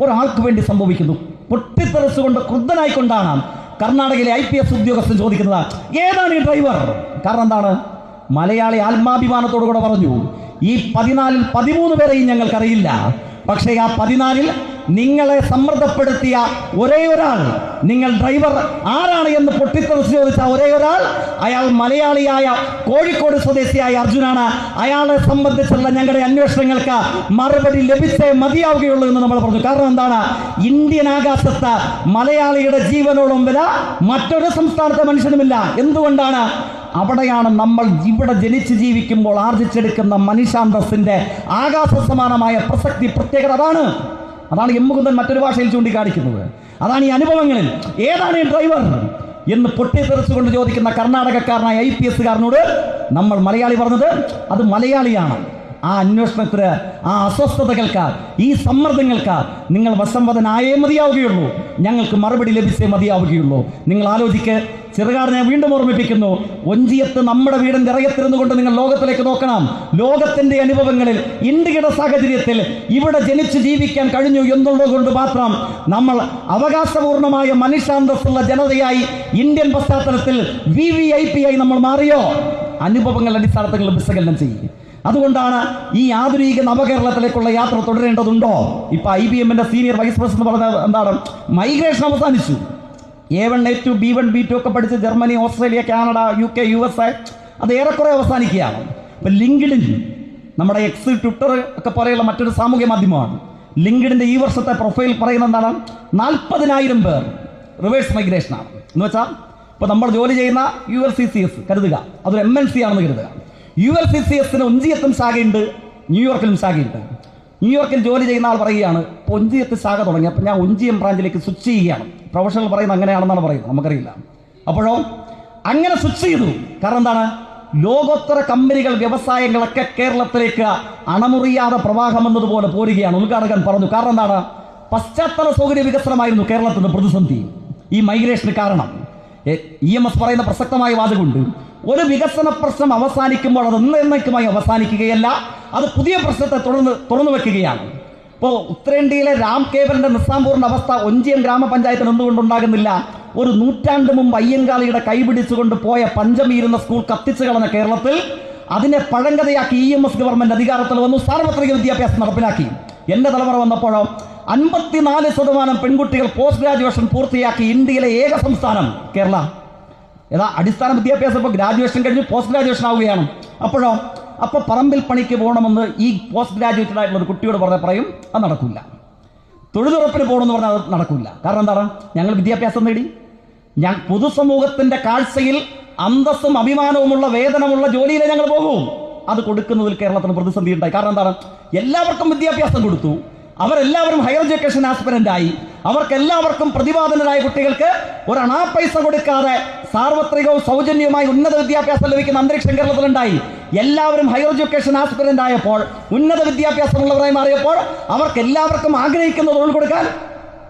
ഒരാൾക്ക് വേണ്ടി സംഭവിക്കുന്നു. പൊട്ടിത്തെറിച്ചുകൊണ്ട് ക്രുദ്ധനായിക്കൊണ്ടാണ് കർണാടകയിലെ ഐ പി എസ് ഉദ്യോഗസ്ഥൻ ചോദിക്കുന്നത് ഏതാണ് ഈ ഡ്രൈവർ? കാരണം എന്താണ്? മലയാളി ആത്മാഭിമാനത്തോടു കൂടെ പറഞ്ഞു ഈ പതിനാലിൽ പതിമൂന്ന് പേരെയും ഞങ്ങൾക്കറിയില്ല. പക്ഷേ ആ പതിനാലിൽ നിങ്ങളെ സമ്മർദ്ദപ്പെടുത്തിയ ഒരേ ഒരാൾ നിങ്ങൾ ഡ്രൈവർ ആരാണ് എന്ന് പൊട്ടിത്തെറിച്ച് ചോദിച്ച ഒരേ ഒരാൾ അയാൾ മലയാളിയായ കോഴിക്കോട് സ്വദേശിയായ അർജുനാണ്. അയാളെ സംബന്ധിച്ചുള്ള ഞങ്ങളുടെ അന്വേഷണങ്ങൾക്ക് മറുപടി ലഭിച്ചേ മതിയാവുകയുള്ളൂ എന്ന് നമ്മൾ പറഞ്ഞു. കാരണം എന്താണ്? ഇന്ത്യൻ ആകാശത്ത് മലയാളിയുടെ ജീവനോളം വില മറ്റൊരു സംസ്ഥാനത്തെ മനുഷ്യനുമില്ല. എന്തുകൊണ്ടാണ്? അവിടെയാണ് നമ്മൾ ഇവിടെ ജനിച്ച് ജീവിക്കുമ്പോൾ ആർജിച്ചെടുക്കുന്ന മനുഷ്യാന്തസ്സിന്റെ ആകാശ സമാനമായ പ്രസക്തി പ്രത്യേകത അതാണ്. അതാണ് എം മുകുന്ദൻ മറ്റൊരു ഭാഷയിൽ ചൂണ്ടിക്കാണിക്കുന്നത്. അതാണ് ഈ അനുഭവങ്ങളിൽ ഏതാണ് ഈ ഡ്രൈവർ എന്ന് പൊട്ടിത്തെറിച്ചുകൊണ്ട് ചോദിക്കുന്ന കർണാടകക്കാരനായ ഐ പി എസ്സുകാരനോട് നമ്മൾ മലയാളി പറഞ്ഞത് അത് മലയാളിയാണ്. ആ അന്വേഷണത്തിന് ആ അസ്വസ്ഥതകൾക്ക് ഈ സമ്മർദ്ദങ്ങൾക്ക് നിങ്ങൾ വസംവദനായേ മതിയാവുകയുള്ളൂ. ഞങ്ങൾക്ക് മറുപടി ലഭിച്ചേ മതിയാവുകയുള്ളൂ. നിങ്ങൾ ആലോചിക്ക് ഞാൻ വീണ്ടും ഓർമ്മിപ്പിക്കുന്നു. ഒഞ്ചിയത്ത് നമ്മുടെ വീടിന്റെ ഇറയത്തിരുന്നു കൊണ്ട് നിങ്ങൾ ലോകത്തിലേക്ക് നോക്കണം. ലോകത്തിന്റെ അനുഭവങ്ങളിൽ ഇന്ത്യയുടെ സാഹചര്യത്തിൽ ഇവിടെ ജനിച്ച് ജീവിക്കാൻ കഴിഞ്ഞു എന്നുള്ളത് കൊണ്ട് മാത്രം നമ്മൾ അവകാശപൂർണമായ മനുഷ്യാന്തസ്സുള്ള ജനതയായി ഇന്ത്യൻ പശ്ചാത്തലത്തിൽ വി വി ഐ പി ആയി നമ്മൾ മാറിയോ? അനുഭവങ്ങളുടെ അടിസ്ഥാനത്തിൽ വിശകലനം ചെയ്യും. അതുകൊണ്ടാണ് ഈ ആധുനിക നവകേരളത്തിലേക്കുള്ള യാത്ര തുടരേണ്ടതുണ്ടോ? ഇപ്പൊ ഐ ബി എമ്മിന്റെ സീനിയർ വൈസ് പ്രസിഡന്റ് പറഞ്ഞ എന്താണ്? മൈഗ്രേഷൻ അവസാനിച്ചു. A one A two B one B two ഒക്കെ പഠിച്ച് Germany Australia Canada U K U S A അത് ഏറെക്കുറെ അവസാനിക്കുകയാണ്. ഇപ്പൊ ലിങ്ക്ഡിൻ നമ്മുടെ എക്സ് ട്വിറ്റർ ഒക്കെ പോലെയുള്ള മറ്റൊരു സാമൂഹ്യ മാധ്യമമാണ്. ലിങ്ക്ഡിന്റെ ഈ വർഷത്തെ പ്രൊഫൈൽ പറയുന്നത് എന്താണ്? നാൽപ്പതിനായിരം പേർ റിവേഴ്സ് മൈഗ്രേഷനാണ് എന്ന് വെച്ചാൽ ഇപ്പോൾ നമ്മൾ ജോലി ചെയ്യുന്ന U L C C S കരുതുക. അതൊരു എം എൻ സി ആണെന്ന് കരുതുക. യു എൽ സി സി എസിന് ഒഞ്ചിയത്തും ശാഖയുണ്ട് ന്യൂയോർക്കിലും ശാഖയുണ്ട്. ന്യൂയോർക്കിൽ ജോലി ചെയ്യുന്ന ആൾ പറയുകയാണ് ഒഞ്ചിയത്ത് ശാഖ തുടങ്ങി അപ്പം ഞാൻ ഒഞ്ചിയം ബ്രാഞ്ചിലേക്ക് സ്വിച്ച് ചെയ്യുകയാണ്. പ്രൊഫഷണൽ പറയുന്നത് അങ്ങനെയാണെന്നാണ് പറയുന്നത് നമുക്കറിയില്ല. അപ്പോഴോ അങ്ങനെ സ്വിച്ച് ചെയ്തു. കാരണം എന്താണ്? ലോകോത്തര കമ്പനികൾ വ്യവസായങ്ങളൊക്കെ കേരളത്തിലേക്ക് അണമുറിയാതെ പ്രവാഹം എന്നതുപോലെ പോരുകയാണ്. ഉദ്ഘാടകൻ പറഞ്ഞു കാരണം എന്താണ്? പശ്ചാത്തല സൗകര്യ വികസനമായിരുന്നു കേരളത്തിന്റെ പ്രതിസന്ധി. ഈ മൈഗ്രേഷന് കാരണം. ഇ എം എസ് പറയുന്ന പ്രസക്തമായ വാദമുണ്ട് ഒരു വികസന പ്രശ്നം അവസാനിക്കുമ്പോൾ അത് എന്നേക്കുമായി അവസാനിക്കുകയല്ല അത് പുതിയ പ്രശ്നത്തെ തുടർന്ന് തുറന്നു വെക്കുകയാണ്. ഇപ്പോൾ ഉത്തരേന്ത്യയിലെ രാം കേവലിന്റെ നിസ്സാംപൂർണ അവസ്ഥ ഒഞ്ചിയം ഗ്രാമപഞ്ചായത്തിന് എന്തുകൊണ്ടുണ്ടാകുന്നില്ല ഒരു നൂറ്റാണ്ട് മുമ്പ് അയ്യങ്കാളിയുടെ കൈപിടിച്ചുകൊണ്ട് പോയ പഞ്ചമീരുന്ന സ്കൂൾ കത്തിച്ചു കളഞ്ഞ കേരളത്തിൽ അതിനെ പഴങ്കഥയാക്കി ഇ എം എസ് ഗവൺമെന്റ് അധികാരത്തിൽ വന്നു. സാർവത്രിക വിദ്യാഭ്യാസം നടപ്പിലാക്കി. എന്റെ തലമുറ വന്നപ്പോഴോ അൻപത്തിനാല് ശതമാനം പെൺകുട്ടികൾ പോസ്റ്റ് ഗ്രാജുവേഷൻ പൂർത്തിയാക്കി ഇന്ത്യയിലെ ഏക സംസ്ഥാനം കേരള. ഏതാ? അടിസ്ഥാന വിദ്യാഭ്യാസം ഇപ്പോൾ ഗ്രാജുവേഷൻ കഴിഞ്ഞ് പോസ്റ്റ് ഗ്രാജുവേഷൻ ആവുകയാണ്. അപ്പോഴോ? അപ്പോൾ പറമ്പിൽ പണിക്ക് പോകണമെന്ന് ഈ പോസ്റ്റ് ഗ്രാജുവേറ്റഡ് ആയിട്ടുള്ള ഒരു കുട്ടിയോട് പറഞ്ഞാൽ പറയും അത് നടക്കില്ല തൊഴിലുറപ്പിന് പോകണമെന്ന് പറഞ്ഞാൽ അത് നടക്കില്ല കാരണം എന്താണ്? ഞങ്ങൾ വിദ്യാഭ്യാസം നേടി. ഞാൻ പൊതുസമൂഹത്തിന്റെ കാഴ്ചയിൽ അന്തസ്സും അഭിമാനവുമുള്ള വേതനമുള്ള ജോലിയിലേ ഞങ്ങൾ പോകും. അത് കൊടുക്കുന്നതിൽ കേരളത്തിന് പ്രതിസന്ധി ഉണ്ടായി കാരണം എന്താണ്? എല്ലാവർക്കും വിദ്യാഭ്യാസം കൊടുത്തു. അവരെല്ലാവരും ഹയർ എഡ്യൂക്കേഷൻ ആസ്പിരന്റ് ആയി അവർക്ക് എല്ലാവർക്കും പ്രതിപാദനരായ കുട്ടികൾക്ക് ഒരു പൈസ കൊടുക്കാതെ സാർവത്രികവും സൗജന്യവുമായി ഉന്നത വിദ്യാഭ്യാസം ലഭിക്കുന്ന അന്തരീക്ഷം കേരളത്തിലുണ്ടായി. എല്ലാവരും ഹയർ എഡ്യൂക്കേഷൻ ആസ്പിരന്റ് ആയപ്പോൾ ഉന്നത വിദ്യാഭ്യാസമുള്ളവരായി മാറിയപ്പോൾ അവർക്ക് എല്ലാവർക്കും ആഗ്രഹിക്കുന്ന തൊഴിൽ കൊടുക്കാൻ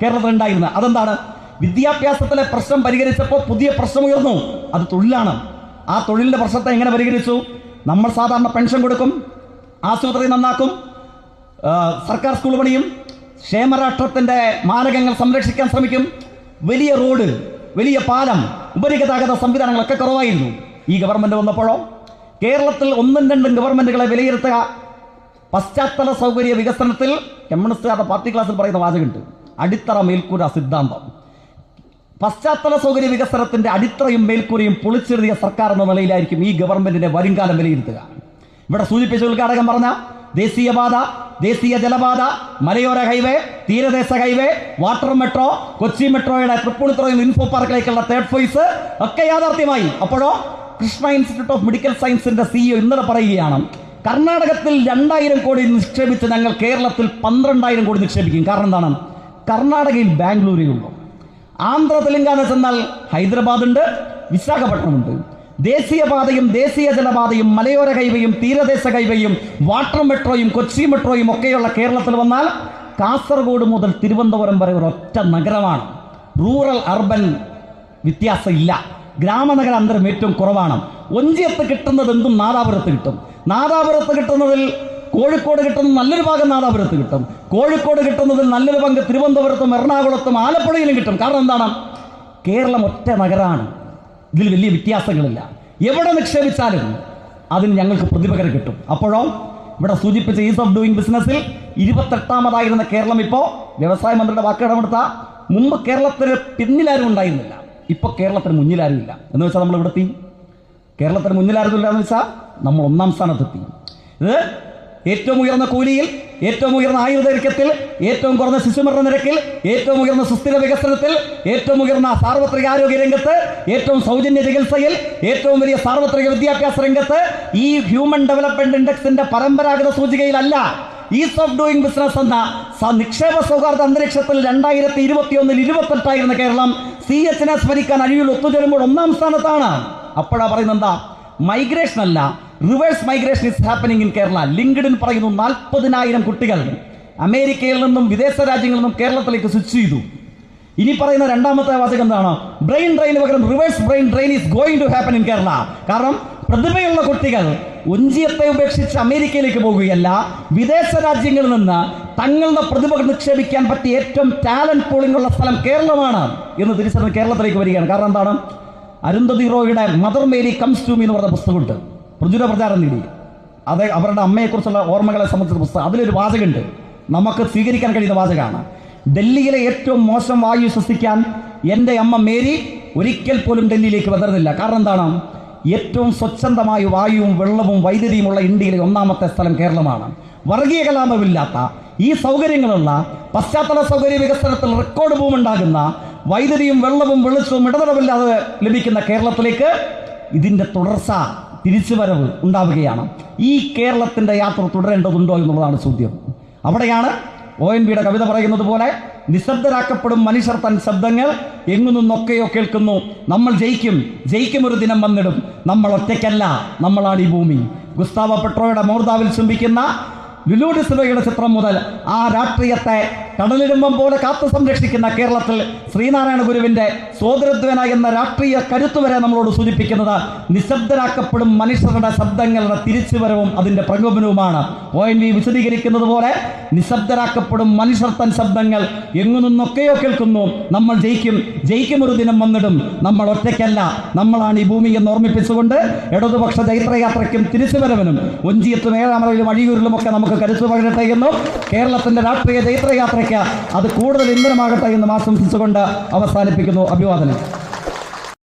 കേരളത്തിലുണ്ടായിരുന്നു അതെന്താണ്? വിദ്യാഭ്യാസത്തിലെ പ്രശ്നം പരിഹരിച്ചപ്പോൾ പുതിയ പ്രശ്നം ഉയർന്നു. അത് തൊഴിലാണ്. ആ തൊഴിലിന്റെ പ്രശ്നത്തെ എങ്ങനെ പരിഹരിച്ചു? നമ്മൾ സാധാരണ പെൻഷൻ കൊടുക്കും ആശുപത്രി നന്നാക്കും സർക്കാർ സ്കൂൾ പണിയും ക്ഷേമരാഷ്ട്രത്തിന്റെ മാനകങ്ങൾ സംരക്ഷിക്കാൻ ശ്രമിക്കും. വലിയ റോഡ് വലിയ പാലം ഉപരിഗതാഗത സംവിധാനങ്ങളൊക്കെ കുറവായിരുന്നു. ഈ ഗവൺമെന്റ് വന്നപ്പോഴോ? കേരളത്തിൽ ഒന്നും രണ്ടും ഗവൺമെന്റുകളെ വിലയിരുത്തുക. പശ്ചാത്തല സൗകര്യ വികസനത്തിൽ കമ്മ്യൂണിസ്റ്റുകാരുടെ പാർട്ടി ക്ലാസ്സിൽ പറയുന്ന വാചകമുണ്ട്. അടിത്തറ മേൽക്കൂര സിദ്ധാന്തം. പശ്ചാത്തല സൗകര്യ വികസനത്തിന്റെ അടിത്തറയും മേൽക്കൂരയും പൊളിച്ചെഴുതിയ സർക്കാർ എന്ന നിലയിലായിരിക്കും ഈ ഗവൺമെന്റിന്റെ വരുംകാലം വിലയിരുത്തുക. ഇവിടെ സൂചിപ്പിച്ച ഉദ്ഘാടകം പറഞ്ഞ ദേശീയപാത ദേശീയ ജലപാത മലയോര ഹൈവേ തീരദേശ ഹൈവേ വാട്ടർ മെട്രോ കൊച്ചി മെട്രോയുടെ തൃപ്പൂണിത്തുറയിൽ ഇൻഫോ പാർക്കിലേക്കുള്ള തേർഡ് ഫേസ് ഒക്കെ യാഥാർത്ഥ്യമായി. അപ്പോഴോ കൃഷ്ണ ഇൻസ്റ്റിറ്റ്യൂട്ട് ഓഫ് മെഡിക്കൽ സയൻസിന്റെ സിഇഒ ഇന്നലെ പറയുകയാണ് കർണാടകത്തിൽ രണ്ടായിരം കോടി നിക്ഷേപിച്ച് ഞങ്ങൾ കേരളത്തിൽ പന്ത്രണ്ടായിരം കോടി നിക്ഷേപിക്കും. കാരണം എന്താണ്? കർണാടകയിൽ ബാംഗ്ലൂരേ ആന്ധ്ര തെലങ്കാന ചെന്നാൽ ഹൈദരാബാദ് ഉണ്ട് വിശാഖപട്ടണമുണ്ട്. ദേശീയപാതയും ദേശീയ ജലപാതയും മലയോര ഹൈവേയും തീരദേശ ഹൈവേയും വാട്ടർ മെട്രോയും കൊച്ചി മെട്രോയും ഒക്കെയുള്ള കേരളത്തിൽ വന്നാൽ കാസർഗോഡ് മുതൽ തിരുവനന്തപുരം വരെ ഒരു ഒറ്റ നഗരമാണ്. റൂറൽ അർബൻ വ്യത്യാസമില്ല. ഗ്രാമനഗര അന്തരം ഏറ്റവും കുറവാണ്. ഒഞ്ചിയത്ത് കിട്ടുന്നത് എന്തും നാദാപുരത്ത് കിട്ടും. നാദാപുരത്ത് കിട്ടുന്നതിൽ കോഴിക്കോട് കിട്ടുന്ന നല്ലൊരു ഭാഗം നാദാപുരത്ത് കിട്ടും. കോഴിക്കോട് കിട്ടുന്നതിൽ നല്ലൊരു പങ്ക് തിരുവനന്തപുരത്തും എറണാകുളത്തും ആലപ്പുഴയിലും കിട്ടും. കാരണം എന്താണ്? കേരളം ഒറ്റ നഗരമാണ്. ഇതിൽ വലിയ വ്യത്യാസങ്ങളില്ല. എവിടെ നിക്ഷേപിച്ചാലും അതിന് ഞങ്ങൾക്ക് പ്രതിപകരം കിട്ടും. അപ്പോഴോ ഇവിടെ സൂചിപ്പിച്ച ഈസ് ഓഫ് ഡൂയിങ് ബിസിനസ്സിൽ ഇരുപത്തെട്ടാമതായിരുന്ന കേരളം ഇപ്പോൾ വ്യവസായ മന്ത്രിയുടെ വാക്കിടമെടുത്ത മുമ്പ് കേരളത്തിന് പിന്നിലാരും ഉണ്ടായിരുന്നില്ല. ഇപ്പോൾ കേരളത്തിന് മുന്നിലാരും ഇല്ല. എന്ന് വെച്ചാൽ നമ്മൾ ഇവിടെ തീ കേരളത്തിന് മുന്നിലായിരുന്നില്ല എന്ന് വെച്ചാൽ നമ്മൾ ഒന്നാം സ്ഥാനത്തെത്തി. ഇത് ഏറ്റവും ഉയർന്ന കൂലിയിൽ ഏറ്റവും ഉയർന്ന ആയുർദൈർഘ്യത്തിൽ ഏറ്റവും കുറഞ്ഞ ശിശുമരണ നിരക്കിൽ ഏറ്റവും ഉയർന്ന സുസ്ഥിര വികസനത്തിൽ ഏറ്റവും ഉയർന്ന സാർവത്രിക ആരോഗ്യ രംഗത്ത് ഏറ്റവും സൗജന്യ ചികിത്സയിൽ ഏറ്റവും വലിയ സാർവത്രിക വിദ്യാഭ്യാസ രംഗത്ത് ഈ ഹ്യൂമൻ ഡെവലപ്മെന്റ് ഇൻഡെക്സിന്റെ പരമ്പരാഗത സൂചികയിലല്ല. ഈസ് ഓഫ് ഡൂയിങ് ബിസിനസ് എന്ന നിക്ഷേപ സൗഹാർദ്ദ അന്തരീക്ഷത്തിൽ രണ്ടായിരത്തി ഇരുപത്തി ഒന്നിൽ ഇരുപത്തെട്ടായിരുന്ന കേരളം സി എച്ചിനെ സ്മരിക്കാൻ അഴിയിൽ ഒത്തുചേരുമ്പോൾ ഒന്നാം സ്ഥാനത്താണ്. അപ്പോഴാ പറയുന്നത് എന്താ? മൈഗ്രേഷൻ അല്ല reverse migration is happening in Kerala LinkedIn പറയുന്നു നാൽപ്പതിനായിരം കുട്ടികൾ അമേരിക്കയിൽ നിന്നും വിദേശ രാജ്യങ്ങളിൽ നിന്നും കേരളത്തിലേക്ക് സ്വിച്ച് ചെയ്തു. ഇനി പറയുന്ന രണ്ടാമത്തെ വാചകം എന്താണ്? ബ്രെയിൻ ഡ്രെയിൻ പകരം reverse brain drain is going to happen in Kerala കാരണം പ്രതിഭയുള്ള കുട്ടികൾ ഒഞ്ചിയത്തെ ഉപേക്ഷിച്ച് അമേരിക്കയിലേക്ക് പോകുകയല്ല വിദേശ രാജ്യങ്ങളിൽ നിന്ന് തങ്ങളുടെ പ്രതിഭ നിക്ഷേപിക്കാൻ പറ്റിയ ഏറ്റവും ടാലന്റ് പൂളിംഗ് ഉള്ള സ്ഥലം കേരളമാണ് എന്ന് തിരിച്ചറിഞ്ഞ് കേരളത്തിലേക്ക് വരികയാണ്. കാരണം എന്താണ്? Arundhati റോയുടെ mother Mary comes to me എന്ന് പറഞ്ഞ പുസ്തകമുണ്ട്. പ്രചുര പ്രചാരം നേടി. അത് അവരുടെ അമ്മയെക്കുറിച്ചുള്ള ഓർമ്മകളെ സംബന്ധിച്ച പുസ്തകം. അതിലൊരു വാചകമുണ്ട്. നമുക്ക് സ്വീകരിക്കാൻ കഴിയുന്ന വാചകമാണ്. ഡൽഹിയിലെ ഏറ്റവും മോശം വായു ശ്വസിക്കാൻ എന്റെ അമ്മ മേരി ഒരിക്കൽ പോലും ഡൽഹിയിലേക്ക് വന്നിരുന്നില്ല കാരണം എന്താണ്? ഏറ്റവും സ്വച്ഛന്തമായ വായുവും വെള്ളവും വൈദ്യുതിയുമുള്ള ഇന്ത്യയിലെ ഒന്നാമത്തെ സ്ഥലം കേരളമാണ്. വർഗീയ കലാപമില്ലാത്ത ഈ സൗകര്യങ്ങളുള്ള പശ്ചാത്തല സൗകര്യ വികസനത്തിൽ റെക്കോർഡ് ഭൂമുണ്ടാകുന്ന വൈദ്യുതിയും വെള്ളവും വെളിച്ചവും ഇടതടവില്ലാതെ ലഭിക്കുന്ന കേരളത്തിലേക്ക് ഇതിന്റെ തുടർച്ച തിരിച്ചുവരവ് ഉണ്ടാവുകയാണ്. ഈ കേരളത്തിന്റെ യാത്ര തുടരേണ്ടതുണ്ടോ എന്നുള്ളതാണ് ചോദ്യം. അവിടെയാണ് ഒ എൻ വിയുടെ കവിത പറയുന്നത് പോലെ നിശബ്ദരാക്കപ്പെടും മനുഷ്യർ തൻ ശബ്ദങ്ങൾ എങ്ങു നിന്നൊക്കെയോ കേൾക്കുന്നു. നമ്മൾ ജയിക്കും ജയിക്കും ഒരു ദിനം വന്നിടും. നമ്മൾ ഒറ്റയ്ക്കല്ല നമ്മളാണ് ഈ ഭൂമി. ഗുസ്താവ പെട്രോയുടെ മോർദാവിൽ ചുംബിക്കുന്ന ലുലു ഡിസ്ബയുടെ ചിത്രം മുതൽ ആ രാഷ്ട്രീയത്തെ കടലിടുമ്പം പോലെ കാത്തു സംരക്ഷിക്കുന്ന കേരളത്തിൽ ശ്രീനാരായണ ഗുരുവിന്റെ സോദരദ്വന എന്ന രാഷ്ട്രീയ കരുത്ത് വരെ നമ്മളോട് സൂചിപ്പിക്കുന്നത് നിശബ്ദരാക്കപ്പെടും മനുഷ്യരുടെ ശബ്ദങ്ങളുടെ തിരിച്ചുവരവും അതിന്റെ പ്രകോപനവുമാണ്. ഒ എൻ വി വിശദീകരിക്കുന്നത് പോലെ നിശബ്ദരാക്കപ്പെടും മനുഷ്യർ തൻ ശബ്ദങ്ങൾ എങ്ങു നിന്നൊക്കെയോ കേൾക്കുന്നു. നമ്മൾ ജയിക്കും. ജയിക്കും ഒരു ദിനം വന്നിടും. നമ്മൾ ഒറ്റയ്ക്കല്ല. നമ്മളാണ് ഈ ഭൂമി എന്ന് ഓർമ്മിപ്പിച്ചുകൊണ്ട് ഇടതുപക്ഷ ചൈത്രയാത്രയ്ക്കും തിരിച്ചുവരവനും. ഒഞ്ചിയത്തും ഏഴാമറയിലും അഴിയൂരിലുമൊക്കെ നമുക്ക് കരുത്തു പകരട്ടെ എന്നും കേരളത്തിന്റെ രാഷ്ട്രീയ അത് കൂടുതൽ ഇന്ധനമാകട്ടെ മാസം ആശംസിച്ചുകൊണ്ട് അവസാനിപ്പിക്കുന്നു. അഭിവാദനം.